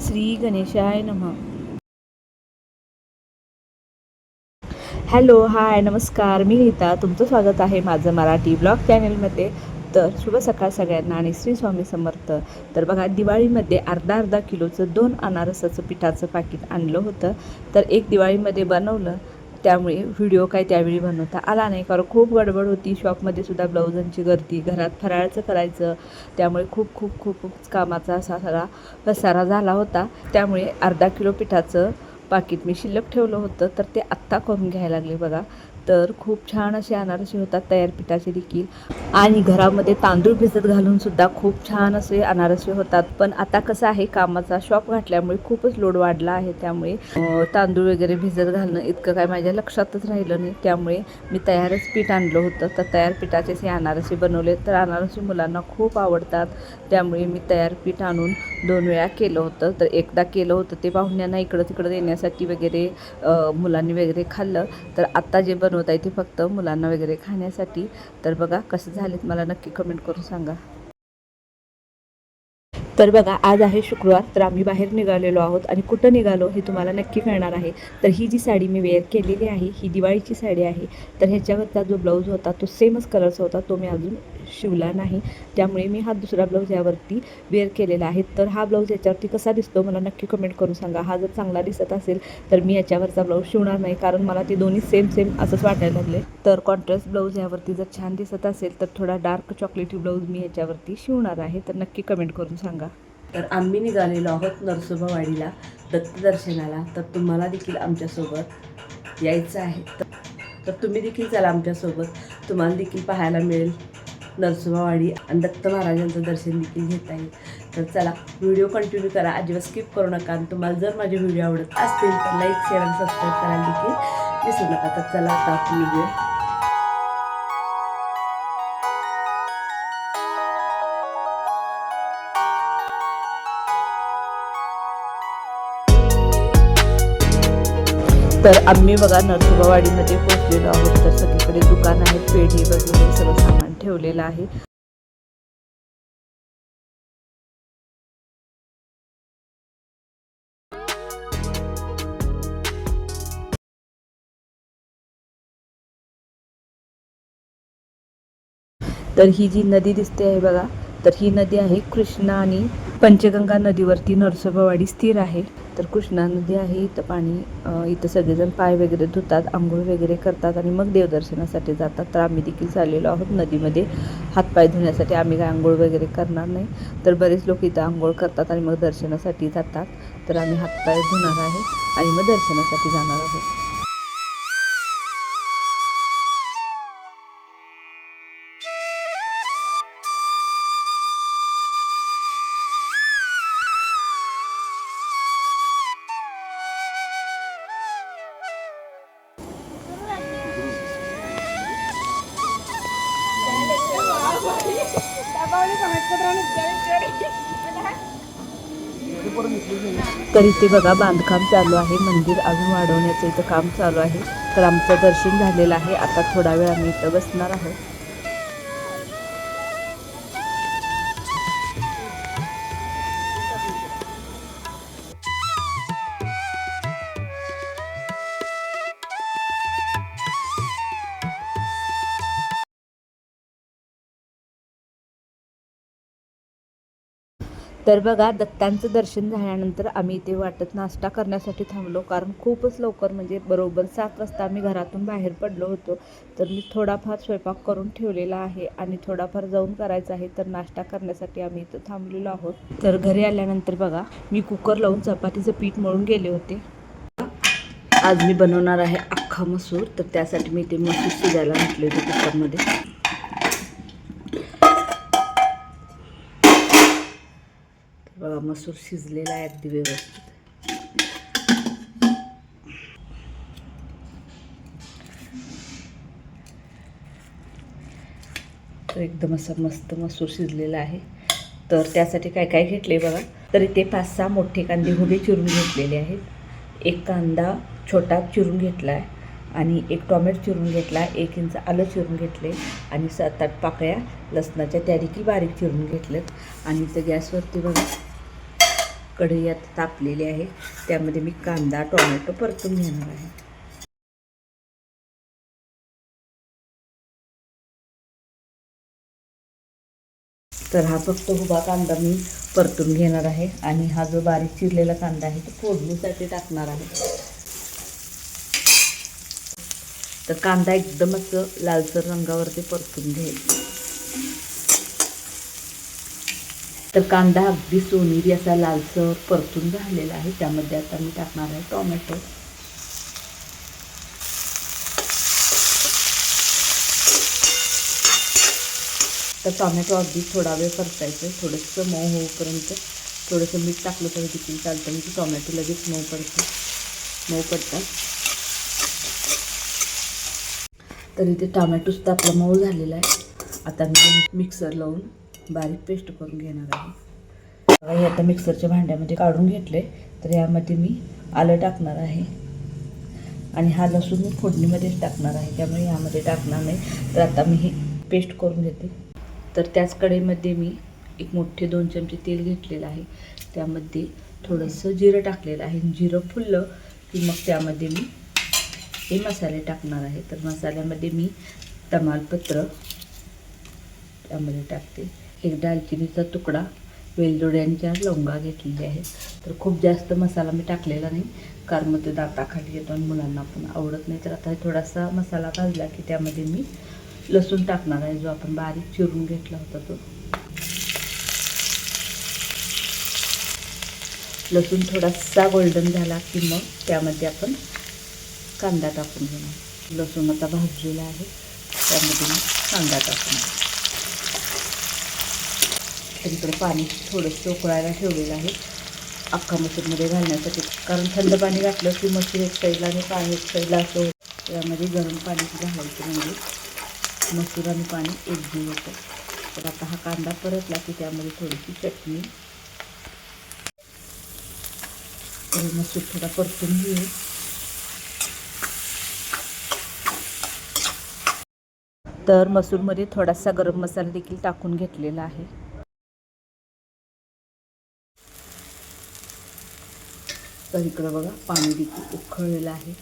श्री गणेशाय नमः. Hello hi नमस्कार. मी नीता. तुमचं स्वागत आहे माझं मराठी ब्लॉग चॅनलमध्ये तर शुभ सकाळ सगळ्यांना आणि श्री स्वामी समर्थ. तर बघा दिवाळीमध्ये अर्धा अर्धा किलोचं दोन अनारसाचं पिठाचं पाकिट आणलं होतं. तर एक दिवाळीमध्ये बनवलं त्यामुळे व्हिडिओ काय त्यावेळी बनवता आला नाही. कारण खूप गडबड होती. शॉपमध्ये सुद्धा ब्लाऊजांची गर्दी. घरात फराळाचं करायचं. त्यामुळे खूप खूप खूप कामाचा असा सगळा पसारा झाला होता. त्यामुळे अर्धा किलो पिठाचं पाकिट मी शिल्लक ठेवलं होतं. तर ते आत्ता करून घ्यायला लागले बघा. तर खूप छान असे अनारसे होतात तयार पिठाचे देखील. आणि घरामध्ये तांदूळ भिजत घालून सुद्धा खूप छान असे अनारसे होतात. पण आता कसं आहे कामाचा शॉप घातल्यामुळे खूपच लोड वाढला आहे त्यामुळे तांदूळ वगैरे भिजत घालणं इतकं काय माझ्या लक्षातच राहिलं नाही. त्यामुळे मी तयारच पीठ आणलं होतं. तर तयार पिठाचेच हे अनारसे बनवले. तर अनारसे मुलांना खूप आवडतात. त्यामुळे मी तयार पीठ आणून दोन वेळा केलं होतं. तर एकदा केलं होतं ते पाहुण्यांना इकडं तिकडं देण्यासाठी वगैरे मुलांनी वगैरे खाल्लं. तर आत्ता जे बनवता येते ते फक्त मुलांना वगैरे खाण्यासाठी. तर बघा कसं झालेत मला नक्की कमेंट करून सांगा. तर बघा आज आहे शुक्रवार तर आम्ही बाहेर निघालेलो आहोत आणि कुठं निघालो हे तुम्हाला नक्की कळणार आहे. तर ही जी साडी मी वेअर केलेली आहे ही दिवाळीची साडी आहे. तर ह्याच्यावरचा जो ब्लाऊज होता तो सेमच कलरचा होता तो मी अजून शिवला नाही. त्यामुळे मी हा दुसरा ब्लाऊज यावरती वेअर केलेला आहे. तर हा ब्लाऊज याच्यावरती कसा दिसतो मला नक्की कमेंट करून सांगा. हा जर चांगला दिसत असेल तर मी याच्यावरचा ब्लाऊज शिवणार नाही कारण मला ते दोन्ही सेम सेम असंच वाटायला लागले. तर कॉन्ट्रास्ट ब्लाऊज यावरती जर छान दिसत असेल तर थोडा डार्क चॉकलेटी ब्लाऊज मी याच्यावरती शिवणार आहे. तर नक्की कमेंट करून सांगा. तर आम्ही निघालेलो आहोत नरसोबावाडीला दत्तदर्शनाला. तर तुम्हाला देखील आमच्यासोबत यायचं आहे. तर- तर तुम्ही देखील चला आमच्यासोबत. तुम्हाला देखील पाहायला मिळेल. नरसोबावाडी आणि दत्त महाराजांचं दर्शन देखील घेता येईल तर चला व्हिडिओ कंटिन्यू करा. अजिबात स्किप करू नका. आणि तुम्हाला जर माझे व्हिडिओ आवडत असतील तर लाईक शेअर आणि सबस्क्राईब करायला देखील विसरू नका. तर चला आता आपण तर आम्ही बघा नरसोबावाडीमध्ये पोहोचलेलो आहोत. तर सगळीकडे दुकान आहेत पेढी वगैरे सगळं सामान. ठेवलेलं आहे. तर ही जी नदी दिसते आहे बघा तर ही नदी आहे कृष्णा आणि पंचगंगा नदीवरती नरसोबावाडी स्थिर आहे. तर कृष्णा नदी आहे इथं पाणी इथं सगळेजण पाय वगैरे धुतात आंघोळ वगैरे करतात आणि मग देवदर्शनासाठी जातात. तर आम्ही देखील चाललेलो आहोत नदीमध्ये. हातपाय धुण्यासाठी आम्ही काय आंघोळ वगैरे करणार नाही. तर बरेच लोक इथं आंघोळ करतात आणि मग दर्शनासाठी जातात. तर आम्ही हातपाय धुणार आहे आणि मग दर्शनासाठी जाणार आहोत. तरी ते बघा बांधकाम चालू आहे मंदिर अजून वाढवण्याचं इथं काम चालू आहे. तर आमचं दर्शन झालेलं आहे. आता थोडा वेळ आम्ही इथं बसणार आहोत. तर बघा दत्तांचं दर्शन झाल्यानंतर आम्ही इथे वाटत नाश्ता करण्यासाठी थांबलो. कारण खूपच लवकर म्हणजे बरोबर सात वाजता आम्ही घरातून बाहेर पडलो होतो. तर मी थोडाफार स्वयंपाक करून ठेवलेला आहे आणि थोडाफार जाऊन करायचा आहे तर नाश्ता करण्यासाठी आम्ही इथं थांबलेलो आहोत. तर घरी आल्यानंतर बघा मी कुकर लावून चपातीचं पीठ मळून गेले होते. आज मी बनवणार आहे अख्खा मसूर. तर त्यासाठी मी ते मसूर शिजायला घातले होते कुकरमध्ये. मसूर शिजलेला आहे अगदी व्यवस्थित. तर एकदम असा मस्त मसूर शिजलेला आहे. तर त्यासाठी काय काय घेतले बघा. तर इथे पाच सहा मोठे कांदे उभे चिरून घेतलेले आहेत. एक कांदा छोटा चिरून घेतला आहे आणि एक टॉमॅटो चिरून घेतला एक इंच आलं चिरून घेतले आणि सात आठ पाकळ्या लसणाच्या त्या देखील बारीक चिरून घेतल्यात. आणि इथं गॅसवरती बघा. कढई आता तापलेली आहे. त्यामध्ये मी कांदा टोमॅटो परतून घेणार आहे. तर हा फक्त उभा कांदा मी परतून घेणार आहे आणि हा जो बारीक चिरलेला कांदा आहे तो फोडणीसाठी टाकणार आहे. तर कांदा एकदम असं लालसर रंगावरती परतून घेईल तर कांदा अगदी सोनेरी असा लालसर परतून झालेला आहे. त्यामध्ये आता मी टाकणार आहे टोमॅटो. तर टोमॅटो अगदी थोडा वेळ परतायचं आहे. थोडंसं मऊ होऊपर्यंत थोडंसं मीठ टाकलं तरी किती चालतं. म्हणजे टोमॅटो लगेच मऊ पडतं. मऊ पडतात. तर इथे टोमॅटोसुद्धा आपला मऊ झालेला आहे. आता मी मिक्सर लावून बारीक पेस्ट करून घेणार आहे. हे आता मिक्सरच्या भांड्यामध्ये काढून घेतले तर यामध्ये मी आलं टाकणार आहे. आणि हा लसूण मी फोडणीमध्येच टाकणार आहे. त्यामुळे यामध्ये टाकणार नाही. तर आता मी हे पेस्ट करून घेते. तर त्याच कढईमध्ये मी एक मोठे दोन चमचे तेल घेतलेलं आहे. त्यामध्ये थोडंसं जिरं टाकलेलं आहे. जिरं फुललं की मग त्यामध्ये मी हे मसाले टाकणार आहे. तर मसाल्यामध्ये मी तमालपत्र त्यामध्ये टाकते. एक दालचिनीचा तुकडा वेलदोड्यांच्या लवंगा घेतलेल्या आहेत. तर खूप जास्त मसाला मी टाकलेला नाही कारण मग ते दाताखाली येतो आणि मुलांना पण आवडत नाही. तर आता थोडासा मसाला भाजला की त्यामध्ये मी लसूण टाकणार आहे जो आपण बारीक चिरून घेतला होता तो. लसूण थोडासा गोल्डन झाला की मग त्यामध्ये आपण कांदा टाकून घेणार. लसूण आता भाजलेला आहे त्यामध्ये मी कांदा टाकून घेणार. तर पाणी थोडंसं उकळायला ठेवलेलं आहे. अख्खा मसूरमध्ये घालण्यासाठी. कारण थंड पाणी घातलं की मसूर एक साईडला आणि पाणी एक साईडला असं होतं. यामध्ये गरम पाणी घालायचं म्हणजे मसूर आणि पाणी एकजीव होतं. तर आता हा कांदा परतला की त्यामध्ये थोडीशी चटणी. मसूर थोडा परतून घेऊ. तर मसूरमध्ये थोडासा गरम मसाला देखील टाकून घेतलेला आहे. तर इकडं बघा पाणी देखील उखळलेलं आहे.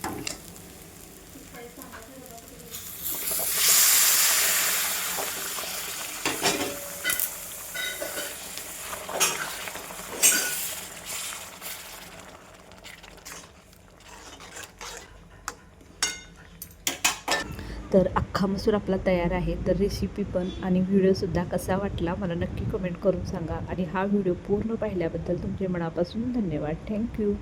तर अख्खा मसूर आपला तयार आहे. तर रेसिपी पण आणि व्हिडिओसुद्धा कसा वाटला मला नक्की कमेंट करून सांगा. आणि हा व्हिडिओ पूर्ण पाहिल्याबद्दल तुमचे मनापासून धन्यवाद. थँक्यू